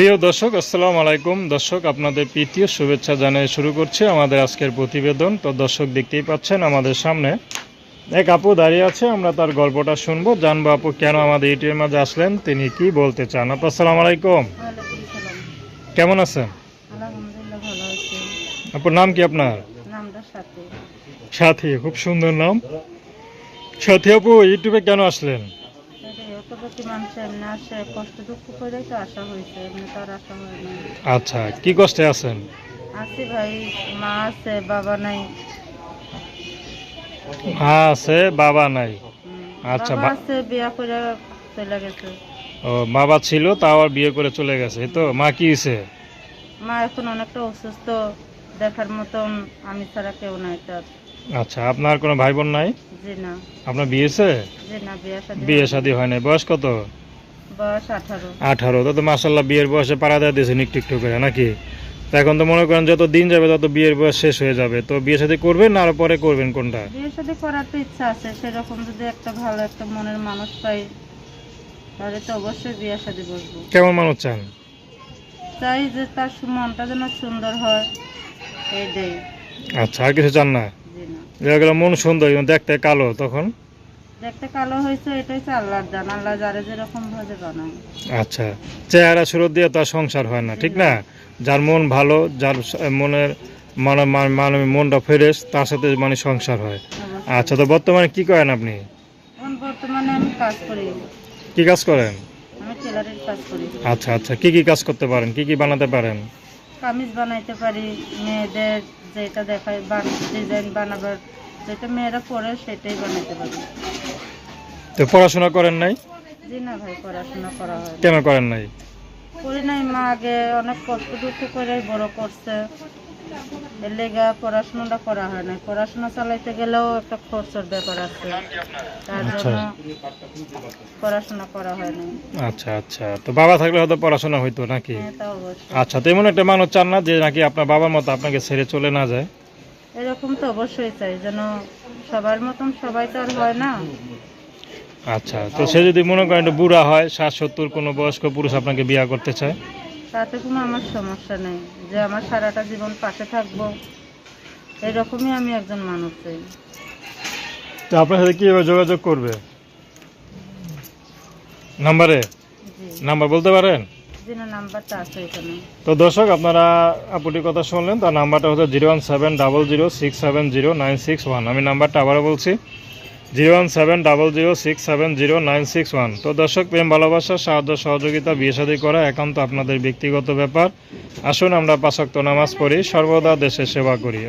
প্রিয় দর্শক আসসালামু আলাইকুম। দর্শক আপনাদের প্রীতীয় শুভেচ্ছা জানিয়ে শুরু করছি আমাদের আজকের প্রতিবেদন। তো দর্শক দেখতেই পাচ্ছেন আমাদের সামনে এক আপু দাঁড়িয়ে আছে। আমরা তার গল্পটা শুনব। জানব আপু কেন আমাদের ইউটিউবের মাঝে আসলেন? তিনি কি বলতে চান? আপু আসসালাম আলাইকুম। কেমন আছেন? আপুর নাম কি আপনার? সাথী খুব সুন্দর নাম। সাথী আপু ইউটিউবে কেন আসলেন? প্রতি মানুষ এমনি আসে কষ্ট দুঃখ করে তো আসা হয়েছে এমনি তো আর আসা হয় না আচ্ছা কি কষ্টে আছেন? আছি ভাই মা আছে বাবা নাই। হ্যাঁ আছে বাবা নাই। আচ্ছা, বাবা আছে বিয়া করে চলে গেছে। ও বাবা ছিল তাও আর বিয়ে করে চলে গেছে তো? মা কি হয়েছে মা এখন অনেকটা অসুস্থ দেখার মতন আমি ছাড়া কেউ নাই তার। আচ্ছা আপনার কোনো ভাই বোন নাই? জি না। আপনার বিয়েছে জি না বিয়া শাদী বিয়ে। শাদী হয় নাই বয়স কত? বয়স আঠারো। আঠারো। তো তো মাসাল্লাহ বিয়ের বয়সে পাড়া দেওয়া দিয়েছেন একটু একটু করে নাকি? তো এখন তো মনে করেন যত দিন যাবে তত বিয়ের বয়স শেষ হয়ে যাবে। তো বিয়ে শাদী করবেন আর পরে করবেন কোনটা? বিয়ে শাদী করার তো ইচ্ছা আছে। সেরকম যদি একটা ভালো একটা মনের মানুষ পাই তাহলে তো অবশ্যই বিয়ে শাদী বসবো। কেমন মানুষ চান? চাই যে তার মনটা যেন সুন্দর হয় এইটাই। আচ্ছা আর কিছু চান না? জি না দেখা গেল মন সুন্দর দেখতে কালো তখন? দেখতে কালো হয়েছে এটাই হচ্ছে আল্লাহর দান। আল্লাহ যারে যেরকম ভাবে বানায়। আচ্ছা চেহারা সুরত দিয়ে তার সংসার হয় না ঠিক না? যার মন ভালো যার মনের মানে মানে- মানে মনটা ফ্রেশ তার সাথে মানে সংসার হয়। আচ্ছা তো বর্তমানে কি করেন আপনি? বর্তমানে আমি কাজ করি। কি কাজ করেন? আমি টেলারের কাজ করি। আচ্ছা আচ্ছা কি কি কাজ করতে পারেন? কি কি বানাতে পারেন? কামিজ বানাইতে পারি মেয়েদের যেটা দেখায় ডিজাইন বানাবার যেটা মেয়েরা পরে সেটাই বানাইতে পারবে। তো পড়াশোনা করেন নাই? জি না ভাই পড়াশোনা করা হয়। কেন করেন নাই? করি নাই মা আগে অনেক কষ্ট দুঃখ করে বড় করছে। এর লেগা পড়াশোনাটা করা হয় না পড়াশোনা চালাইতে গেলেও একটা খরচের ব্যাপার আছে। তার আচ্ছা। জন্য পড়াশোনা করা হয় না আচ্ছা আচ্ছা। তো বাবা থাকলে হয়তো পড়াশোনা হইতো নাকি? হ্যাঁ আচ্ছা তো এমন একটা মানুষ চান না যে নাকি আপনার বাবার মতো আপনাকে ছেড়ে চলে না যায়? এরকম তো অবশ্যই চাই যেন সবার মতন সবাই তো আর হয় না। আচ্ছা তো সে যদি মনে করেন একটু বুড়া হয় ষাট সত্তর কোনো বয়স্ক পুরুষ আপনাকে বিয়া করতে চায়? তাতে কোনো আমার সমস্যা নেই যে আমার সারাটা জীবন পাশে থাকব। এরকমই আমি একজন মানুষ চাই। তো আপনার সাথে কীভাবে যোগাযোগ করবে? নাম্বারে? নাম্বার বলতে পারেন? তো দর্শক আপনারা আপুটির কথা শুনলেন তার নাম্বারটা হচ্ছে zero one seven double zero six seven zero nine six one. আমি নাম্বারটা আবারও বলছি zero one seven double zero six seven zero nine six one. তো দর্শক, প্রেম, ভালোবাসা, সাহায্য, সহযোগিতা, বিয়ে শাদী করা একান্ত আপনাদের ব্যক্তিগত ব্যাপার। আসুন আমরা পাশক্ত নামাজ পড়ি, সর্বদা দেশের সেবা করি।